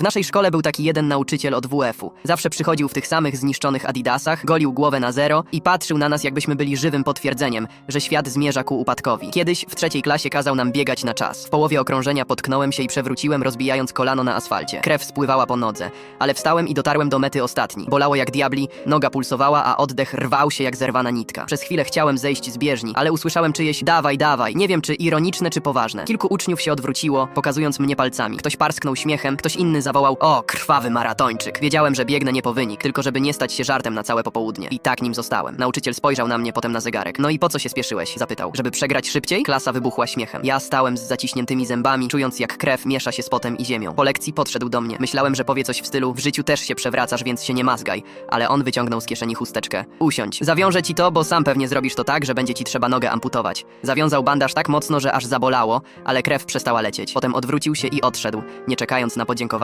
W naszej szkole był taki jeden nauczyciel od WF-u. Zawsze przychodził w tych samych zniszczonych adidasach, golił głowę na zero i patrzył na nas, jakbyśmy byli żywym potwierdzeniem, że świat zmierza ku upadkowi. Kiedyś w trzeciej klasie kazał nam biegać na czas. W połowie okrążenia potknąłem się i przewróciłem, rozbijając kolano na asfalcie. Krew spływała po nodze, ale wstałem i dotarłem do mety ostatni. Bolało jak diabli, noga pulsowała, a oddech rwał się jak zerwana nitka. Przez chwilę chciałem zejść z bieżni, ale usłyszałem czyjeś dawaj, dawaj. Nie wiem, czy ironiczne, czy poważne. Kilku uczniów się odwróciło, pokazując mnie palcami. Ktoś parsknął śmiechem, ktoś inny zawołał o, krwawy maratończyk. Wiedziałem, że biegnę nie po wynik, tylko żeby nie stać się żartem na całe popołudnie. I tak nim zostałem. Nauczyciel spojrzał na mnie potem na zegarek. No i po co się spieszyłeś? Zapytał. Żeby przegrać szybciej? Klasa wybuchła śmiechem. Ja stałem z zaciśniętymi zębami, czując jak krew miesza się z potem i ziemią. Po lekcji podszedł do mnie. Myślałem, że powie coś w stylu w życiu też się przewracasz, więc się nie mazgaj. Ale on wyciągnął z kieszeni chusteczkę. Usiądź. Zawiążę ci to, bo sam pewnie zrobisz to tak, że będzie ci trzeba nogę amputować. Zawiązał bandaż tak mocno, że aż zabolało, ale krew przestała lecieć. Potem odwrócił się i odszedł, nie czekając na podziękowania.